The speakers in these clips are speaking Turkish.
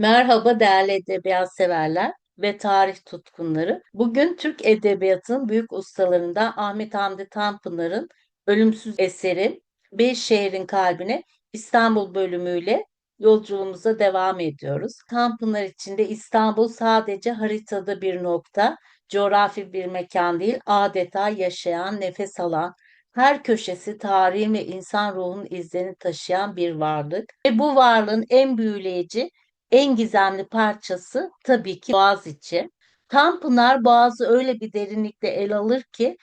Merhaba değerli edebiyat severler ve tarih tutkunları. Bugün Türk edebiyatının büyük ustalarından Ahmet Hamdi Tanpınar'ın ölümsüz eseri Bir Şehrin Kalbine İstanbul bölümüyle yolculuğumuza devam ediyoruz. Tanpınar içinde İstanbul sadece haritada bir nokta, coğrafi bir mekan değil, adeta yaşayan, nefes alan, her köşesi tarihin ve insan ruhunun izlerini taşıyan bir varlık. Ve bu varlığın en büyüleyici en gizemli parçası tabii ki Boğaziçi. Tanpınar Boğaz'ı öyle bir derinlikte ele alır ki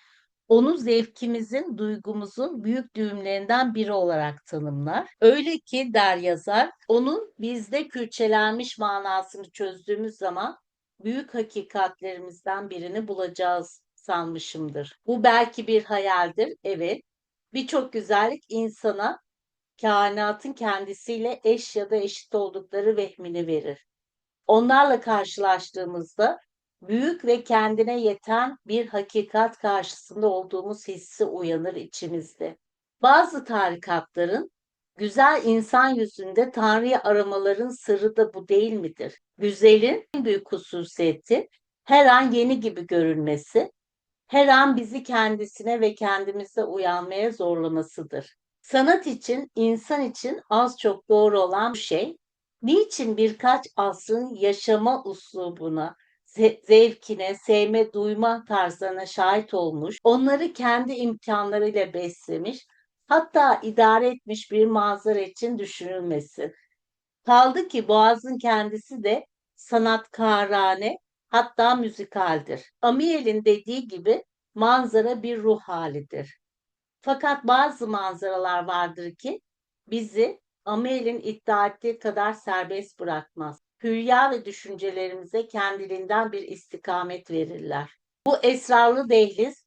onu zevkimizin, duygumuzun büyük düğümlerinden biri olarak tanımlar. Öyle ki der yazar, onun bizde külçelenmiş manasını çözdüğümüz zaman büyük hakikatlerimizden birini bulacağız sanmışımdır. Bu belki bir hayaldir, evet. Birçok güzellik insana kainatın kendisiyle eş ya da eşit oldukları vehmini verir. Onlarla karşılaştığımızda büyük ve kendine yeten bir hakikat karşısında olduğumuz hissi uyanır içimizde. Bazı tarikatların güzel insan yüzünde Tanrı'yı aramaların sırrı da bu değil midir? Güzelin en büyük hususiyeti her an yeni gibi görünmesi, her an bizi kendisine ve kendimize uyanmaya zorlamasıdır. Sanat için, insan için az çok doğru olan şey, niçin birkaç asrın yaşama uslubuna, zevkine, sevme, duyma tarzlarına şahit olmuş, onları kendi imkanlarıyla beslemiş, hatta idare etmiş bir manzara için düşünülmesi. Kaldı ki Boğaz'ın kendisi de sanatkarane, hatta müzikaldir. Amiel'in dediği gibi manzara bir ruh halidir. Fakat bazı manzaralar vardır ki bizi Amel'in iddia ettiği kadar serbest bırakmaz. Hülya ve düşüncelerimize kendiliğinden bir istikamet verirler. Bu esrarlı dehliz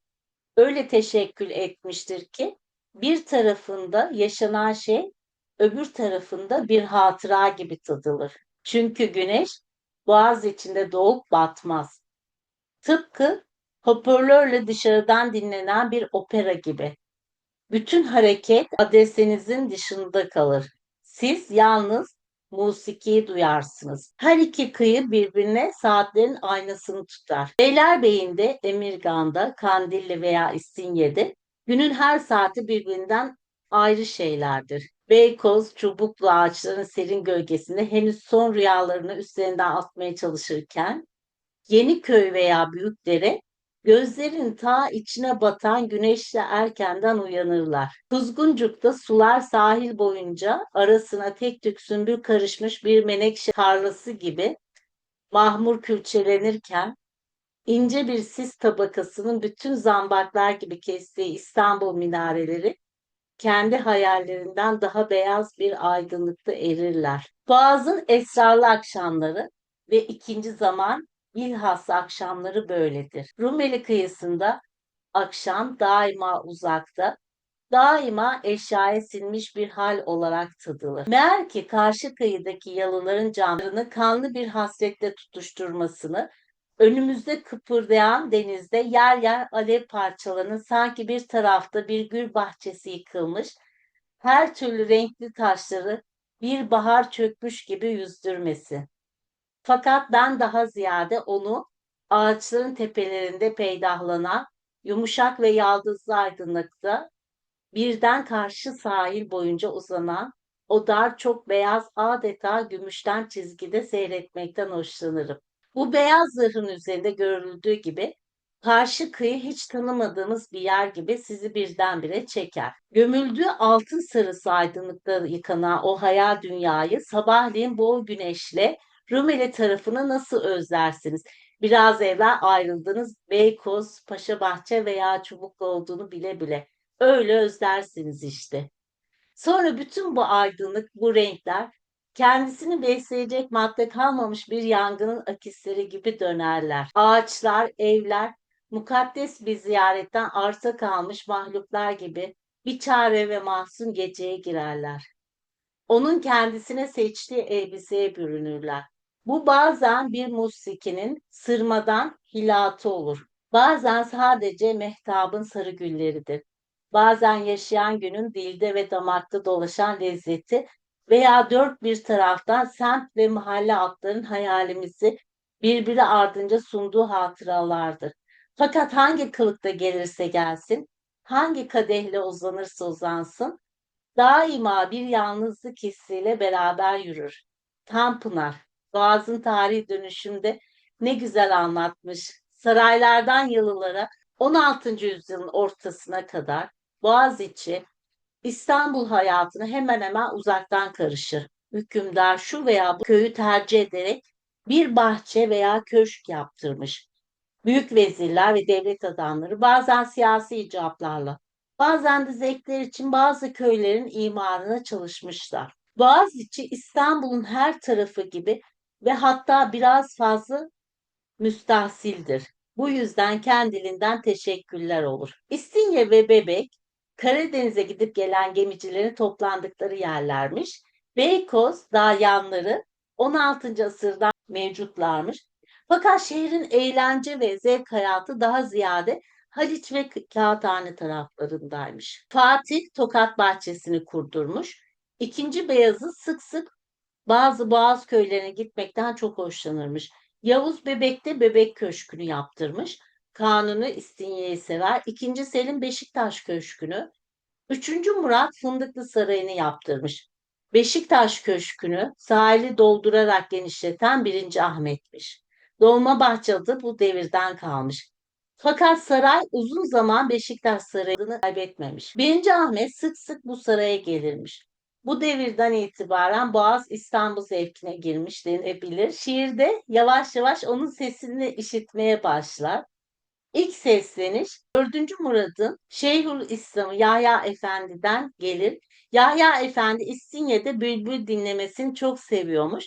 öyle teşekkül etmiştir ki bir tarafında yaşanan şey öbür tarafında bir hatıra gibi tadılır. Çünkü güneş boğaz içinde doğup batmaz. Tıpkı hoparlörle dışarıdan dinlenen bir opera gibi. Bütün hareket adresinizin dışında kalır. Siz yalnız musikiyi duyarsınız. Her iki kıyı birbirine saatlerin aynasını tutar. Beylerbeyi'nde, Emirgan'da, Kandilli veya İstinye'de günün her saati birbirinden ayrı şeylerdir. Beykoz, çubuklu ağaçların serin gölgesinde henüz son rüyalarını üstlerinden atmaya çalışırken, Yeniköy veya Büyükdere Gözlerin ta içine batan güneşle erkenden uyanırlar. Kuzguncuk'ta sular sahil boyunca arasına tek tük sümbül karışmış bir menekşe tarlası gibi mahmur külçelenirken ince bir sis tabakasının bütün zambaklar gibi kestiği İstanbul minareleri kendi hayallerinden daha beyaz bir aydınlıkta erirler. Boğaz'ın esrarlı akşamları ve ikinci zaman Bilhassa akşamları böyledir. Rumeli kıyısında akşam daima uzakta, daima eşyaya sinmiş bir hal olarak tadılır. Meğer ki karşı kıyıdaki yalıların camlarını kanlı bir hasretle tutuşturmasını, önümüzde kıpırdayan denizde yer yer alev parçalarının sanki bir tarafta bir gül bahçesi yıkılmış, her türlü renkli taşları bir bahar çökmüş gibi yüzdürmesi. Fakat ben daha ziyade onu ağaçların tepelerinde peydahlanan yumuşak ve yaldızlı aydınlıkta birden karşı sahil boyunca uzanan o dar çok beyaz adeta gümüşten çizgide seyretmekten hoşlanırım. Bu beyaz zırhın üzerinde görüldüğü gibi karşı kıyı hiç tanımadığımız bir yer gibi sizi birdenbire çeker. Gömüldüğü altın sarısı aydınlıkta yıkanan o hayal dünyayı sabahleyin bol güneşle Rumeli tarafını nasıl özlersiniz? Biraz evvel ayrıldınız Beykoz, Paşabahçe veya Çubuklu olduğunu bile bile. Öyle özlersiniz işte. Sonra bütün bu aydınlık, bu renkler kendisini besleyecek madde kalmamış bir yangının akisleri gibi dönerler. Ağaçlar, evler, mukaddes bir ziyaretten arta kalmış mahluklar gibi bir çare ve mahzun geceye girerler. Onun kendisine seçtiği elbiseye bürünürler. Bu bazen bir musikinin sırmadan hilatı olur. Bazen sadece mehtabın sarı gülleridir. Bazen yaşayan günün dilde ve damakta dolaşan lezzeti veya dört bir taraftan semt ve mahalle adların hayalimizi birbiri ardınca sunduğu hatıralardır. Fakat hangi kılıkta gelirse gelsin, hangi kadehle uzanırsa uzansın, daima bir yalnızlık hissiyle beraber yürür. Tanpınar, Boğaz'ın tarihi dönüşümde ne güzel anlatmış. Saraylardan yalılara 16. yüzyılın ortasına kadar Boğaziçi, İstanbul hayatını hemen hemen uzaktan karışır. Hükümdar şu veya bu köyü tercih ederek bir bahçe veya köşk yaptırmış. Büyük vezirler ve devlet adamları bazen siyasi icaplarla, bazen de zevkler için bazı köylerin imarına çalışmışlar. Boğaziçi İstanbul'un her tarafı gibi ve hatta biraz fazla müstahsildir. Bu yüzden kendiliğinden teşekkürler olur. İstinye ve Bebek Karadeniz'e gidip gelen gemicilerin toplandıkları yerlermiş. Beykoz dalyanları 16. asırdan mevcutlarmış. Fakat şehrin eğlence ve zevk hayatı daha ziyade Haliç ve Kağıthane taraflarındaymış. Fatih Tokat bahçesini kurdurmuş. İkinci Beyazıt sık sık bazı boğaz köylerine gitmekten çok hoşlanırmış. Yavuz Bebek'te bebek köşkünü yaptırmış. Kanuni İstinye'yi sever. İkinci Selim Beşiktaş Köşkü'nü. Üçüncü Murat Fındıklı Sarayı'nı yaptırmış. Beşiktaş Köşkü'nü sahili doldurarak genişleten birinci Ahmet'miş. Dolmabahçe adı bu devirden kalmış. Fakat saray uzun zaman Beşiktaş Sarayı'nı kaybetmemiş. Birinci Ahmet sık sık bu saraya gelirmiş. Bu devirden itibaren Boğaz İstanbul zevkine girmiş denebilir. Şiirde yavaş yavaş onun sesini işitmeye başlar. İlk sesleniş 4. Murad'ın Şeyhül İslam'ı Yahya Efendi'den gelir. Yahya Efendi İstinye'de bülbül dinlemesini çok seviyormuş.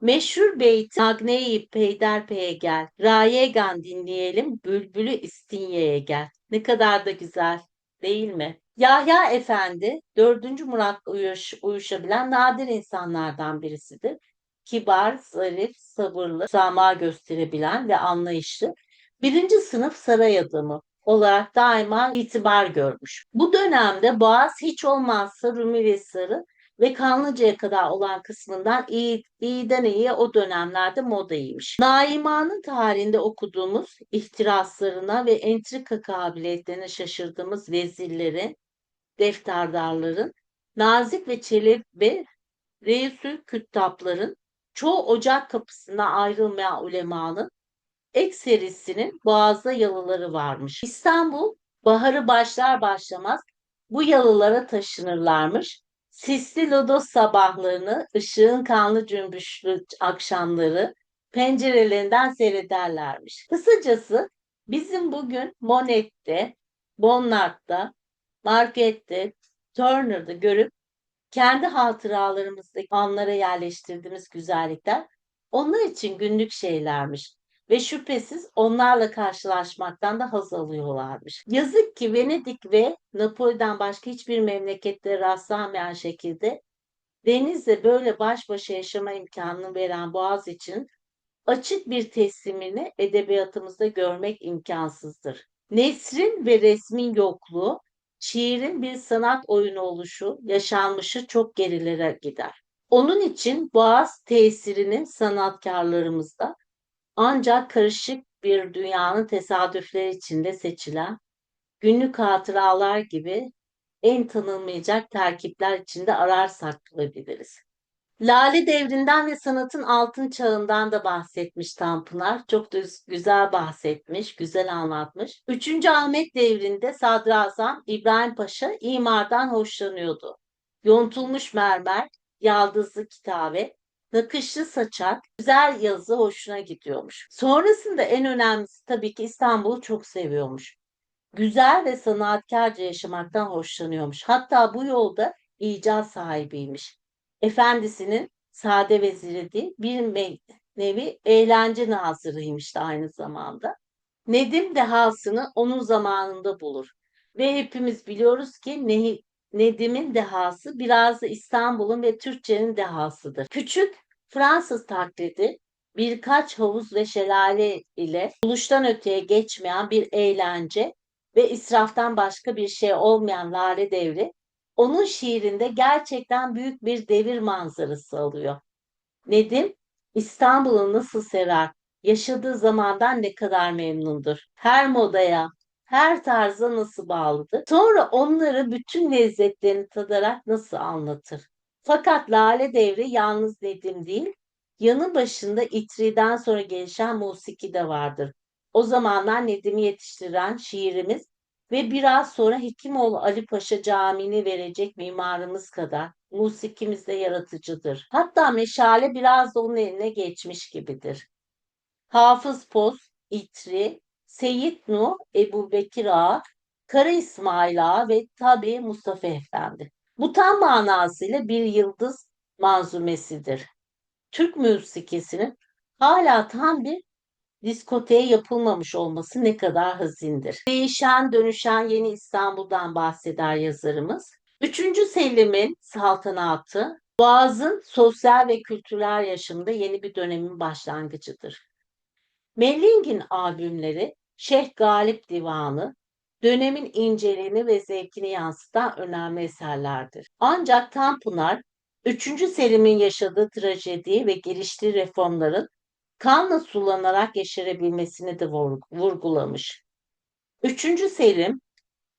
Meşhur beyti Agneyi peyderpeye gel. Rayegan dinleyelim. Bülbülü İstinye'ye gel. Ne kadar da güzel değil mi? Yahya Efendi 4. Murat uyuş, uyuşabilen nadir insanlardan birisidir. Kibar, zarif, sabırlı, sama gösterebilen ve anlayışlı. Birinci sınıf saray adamı olarak daima itibar görmüş. Bu dönemde Boğaz hiç olmazsa Rumeli Sarı ve Kanlıca'ya kadar olan kısmından iyi, iyiden iyiye o dönemlerde modaymış. Naima'nın tarihinde okuduğumuz ihtiraslarına ve entrika kabiliyetlerine şaşırdığımız vezirlerin, defterdarların, nazik ve çelebi reisül küttapların, çoğu ocak kapısına ayrılmayan ulemanın ekserisinin boğazda yalıları varmış. İstanbul baharı başlar başlamaz bu yalılara taşınırlarmış. Sisli lodos sabahlarını, ışığın kanlı cümbüşlü akşamları pencerelerinden seyrederlermiş. Kısacası bizim bugün Monet'te, Bonnart'ta, Marquette'de, Turner'da görüp kendi hatıralarımızdaki anlara yerleştirdiğimiz güzellikler onlar için günlük şeylermiş ve şüphesiz onlarla karşılaşmaktan da haz alıyorlarmış. Yazık ki Venedik ve Napoli'den başka hiçbir memlekette rastlamayan şekilde denizle böyle baş başa yaşama imkanını veren Boğaz için açık bir teslimini edebiyatımızda görmek imkansızdır. Nesrin ve resmin yokluğu, şiirin bir sanat oyunu oluşu, yaşanmışı çok gerilere gider. Onun için Boğaz tesirinin sanatkarlarımızda ancak karışık bir dünyanın tesadüfleri içinde seçilen, günlük hatıralar gibi en tanınmayacak terkipler içinde ararsak bulabiliriz. Lale devrinden ve sanatın altın çağından da bahsetmiş Tanpınar. Çok da güzel bahsetmiş, güzel anlatmış. Üçüncü Ahmet devrinde Sadrazam İbrahim Paşa imardan hoşlanıyordu. Yontulmuş mermer, yaldızlı kitabe, nakışlı saçak, güzel yazı hoşuna gidiyormuş. Sonrasında en önemlisi tabii ki İstanbul'u çok seviyormuş. Güzel ve sanatkarca yaşamaktan hoşlanıyormuş. Hatta bu yolda icat sahibiymiş. Efendisinin sade veziri değil, bir nevi eğlence nazırıymış da aynı zamanda. Nedim dehasını onun zamanında bulur. Ve hepimiz biliyoruz ki ne, Nedim'in dehası biraz da İstanbul'un ve Türkçenin dehasıdır. Küçük Fransız taklidi birkaç havuz ve şelale ile buluştan öteye geçmeyen bir eğlence ve israftan başka bir şey olmayan Lale Devri onun şiirinde gerçekten büyük bir devir manzarası alıyor. Nedim, İstanbul'u nasıl sever, yaşadığı zamandan ne kadar memnundur. Her modaya, her tarza nasıl bağlıdır. Sonra onları bütün lezzetlerini tadarak nasıl anlatır. Fakat Lale Devri yalnız Nedim değil, yanı başında İtri'den sonra gelişen musiki de vardır. O zamanlar Nedim'i yetiştiren şiirimiz ve biraz sonra Hekimoğlu Ali Paşa Camii'ni verecek mimarımız kadar musikimiz de yaratıcıdır. Hatta meşale biraz da onun eline geçmiş gibidir. Hafız Poz, İtri, Seyit Nuh, Ebu Bekir Ağa, Kara İsmail Ağa ve tabi Mustafa Efendi. Bu tam manasıyla bir yıldız manzumesidir. Türk müzikisinin hala tam bir diskoteye yapılmamış olması ne kadar hazindir. Değişen, dönüşen yeni İstanbul'dan bahseder yazarımız. Üçüncü Selim'in saltanatı, Boğaz'ın sosyal ve kültürel yaşamında yeni bir dönemin başlangıcıdır. Melling'in albümleri, Şeyh Galip Divanı, dönemin inceliğini ve zevkini yansıtan önemli eserlerdir. Ancak Tanpınar, 3. Selim'in yaşadığı trajediyi ve geliştiği reformların kanla sulanarak yeşerebilmesini de vurgulamış. 3. Selim,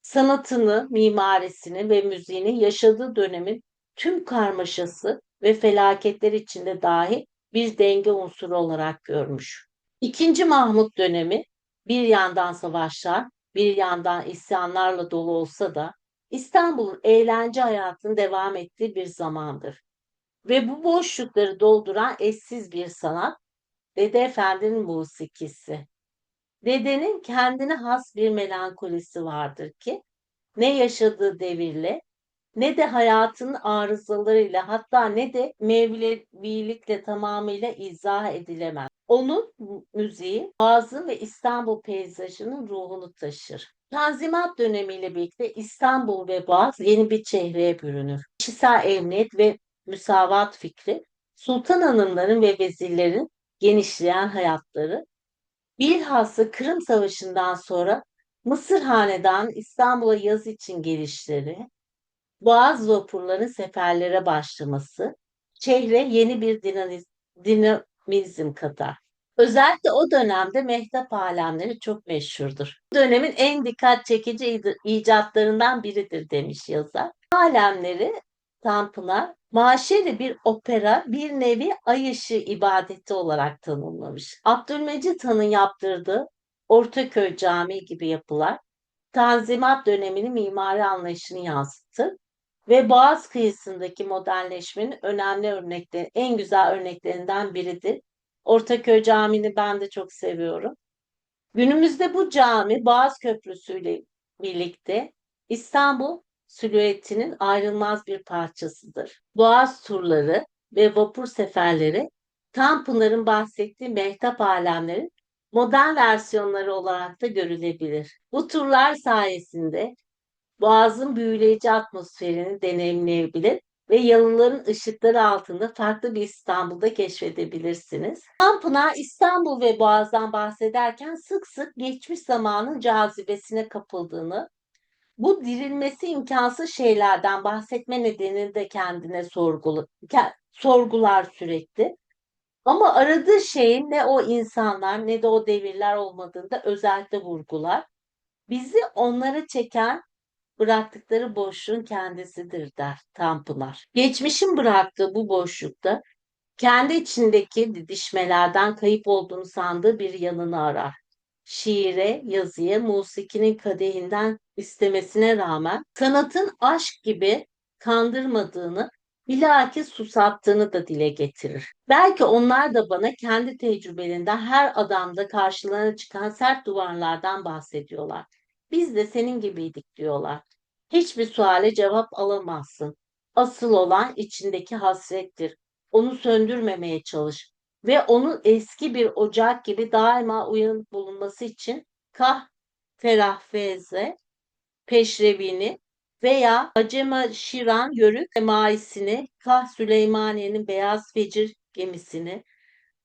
sanatını, mimarisini ve müziğini yaşadığı dönemin tüm karmaşası ve felaketler içinde dahi bir denge unsuru olarak görmüş. İkinci Mahmut dönemi bir yandan savaşlar, bir yandan isyanlarla dolu olsa da İstanbul'un eğlence hayatının devam ettiği bir zamandır. Ve bu boşlukları dolduran eşsiz bir sanat Dede Efendi'nin musikisi. Dedenin kendine has bir melankolisi vardır ki ne yaşadığı devirle ne de hayatın arızalarıyla hatta ne de mevlevilikle tamamıyla izah edilemez. Onun müziği Boğaz'ın ve İstanbul peyzajının ruhunu taşır. Tanzimat dönemiyle birlikte İstanbul ve Boğaz yeni bir çehreye bürünür. Kişisel emniyet ve müsavat fikri sultan hanımların ve vezirlerin genişleyen hayatları, bilhassa Kırım Savaşı'ndan sonra Mısır Hanedanı İstanbul'a yaz için gelişleri, Boğaz vapurların seferlere başlaması, şehre yeni bir dinamiz, dinamizm katar. Özellikle o dönemde mehtap alemleri çok meşhurdur. Bu dönemin en dikkat çekici icatlarından biridir demiş yazar. Alemleri Tanpınar Maşeri bir opera bir nevi ay ışığı ibadeti olarak tanımlamış. Abdülmecit Han'ın yaptırdığı Ortaköy Camii gibi yapılar Tanzimat döneminin mimari anlayışını yansıtır ve Boğaz kıyısındaki modernleşmenin önemli örnekleri, en güzel örneklerinden biridir. Ortaköy Camii'ni ben de çok seviyorum. Günümüzde bu cami Boğaz Köprüsü ile birlikte İstanbul silüetinin ayrılmaz bir parçasıdır. Boğaz turları ve vapur seferleri Tanpınar'ın bahsettiği mehtap alemlerin modern versiyonları olarak da görülebilir. Bu turlar sayesinde Boğaz'ın büyüleyici atmosferini deneyimleyebilir ve yalıların ışıkları altında farklı bir İstanbul'da keşfedebilirsiniz. Tanpınar İstanbul ve Boğaz'dan bahsederken sık sık geçmiş zamanın cazibesine kapıldığını bu dirilmesi imkansız şeylerden bahsetme nedeni de kendine sorgulu, sorgular sürekli. Ama aradığı şeyin ne o insanlar ne de o devirler olmadığında özellikle vurgular. Bizi onlara çeken bıraktıkları boşluğun kendisidir der Tanpınar. Geçmişin bıraktığı bu boşlukta kendi içindeki didişmelerden kayıp olduğunu sandığı bir yanını arar şiire, yazıya, musikinin kadehinden istemesine rağmen sanatın aşk gibi kandırmadığını, bilakis susattığını da dile getirir. Belki onlar da bana kendi tecrübelerinden her adamda karşılarına çıkan sert duvarlardan bahsediyorlar. Biz de senin gibiydik diyorlar. Hiçbir suale cevap alamazsın. Asıl olan içindeki hasrettir. Onu söndürmemeye çalış ve onun eski bir ocak gibi daima uyanık bulunması için kah ferahfeze peşrevini veya Acema Şiran Yörük maisini, kah Süleymaniye'nin beyaz fecir gemisini,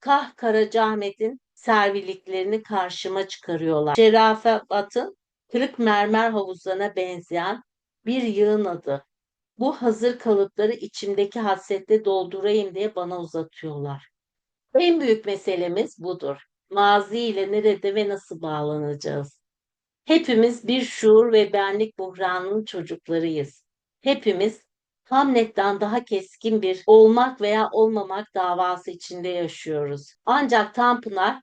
kah Karacaahmet'in serviliklerini karşıma çıkarıyorlar. Şerafat'ın kırık mermer havuzlarına benzeyen bir yığın adı. Bu hazır kalıpları içimdeki hasretle doldurayım diye bana uzatıyorlar. En büyük meselemiz budur. Mazi ile nerede ve nasıl bağlanacağız? Hepimiz bir şuur ve benlik buhranının çocuklarıyız. Hepimiz Hamlet'ten daha keskin bir olmak veya olmamak davası içinde yaşıyoruz. Ancak Tanpınar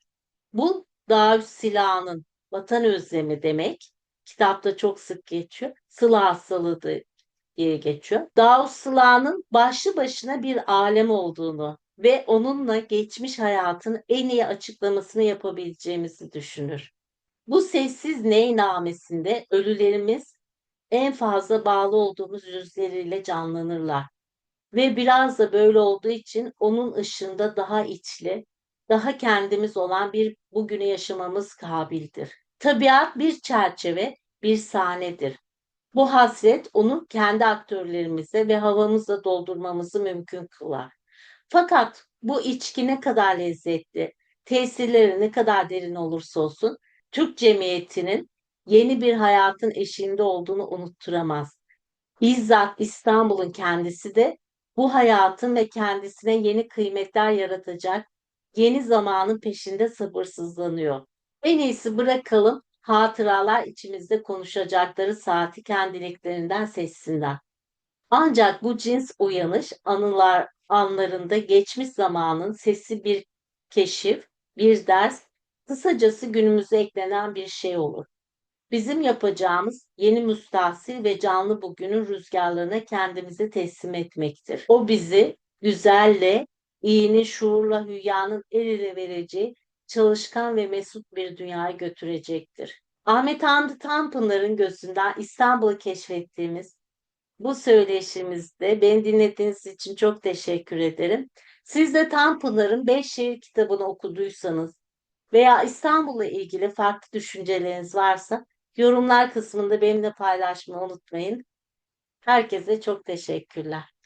bu Davut silahının vatan özlemi demek. Kitapta çok sık geçiyor. Sıla hastalığı diye geçiyor. Davut Sıla'nın başlı başına bir alem olduğunu ve onunla geçmiş hayatın en iyi açıklamasını yapabileceğimizi düşünür. Bu sessiz neynamesinde ölülerimiz en fazla bağlı olduğumuz yüzleriyle canlanırlar. Ve biraz da böyle olduğu için onun ışığında daha içli, daha kendimiz olan bir bugünü yaşamamız kabildir. Tabiat bir çerçeve, bir sahnedir. Bu hasret onu kendi aktörlerimize ve havamızla doldurmamızı mümkün kılar. Fakat bu içki ne kadar lezzetli, tesirleri ne kadar derin olursa olsun Türk cemiyetinin yeni bir hayatın eşiğinde olduğunu unutturamaz. Bizzat İstanbul'un kendisi de bu hayatın ve kendisine yeni kıymetler yaratacak yeni zamanın peşinde sabırsızlanıyor. En iyisi bırakalım hatıralar içimizde konuşacakları saati kendiliklerinden sessinler. Ancak bu cins uyanış anılar anlarında geçmiş zamanın sesi bir keşif, bir ders, kısacası günümüze eklenen bir şey olur. Bizim yapacağımız yeni müstahsil ve canlı bugünün rüzgarlarına kendimizi teslim etmektir. O bizi güzelle, iyinin şuurla hülyanın el ele vereceği çalışkan ve mesut bir dünyaya götürecektir. Ahmet Hamdi Tanpınar'ın gözünden İstanbul'u keşfettiğimiz bu söyleşimizde beni dinlediğiniz için çok teşekkür ederim. Siz de Tanpınar'ın Beş Şehir kitabını okuduysanız veya İstanbul'la ilgili farklı düşünceleriniz varsa yorumlar kısmında benimle paylaşmayı unutmayın. Herkese çok teşekkürler.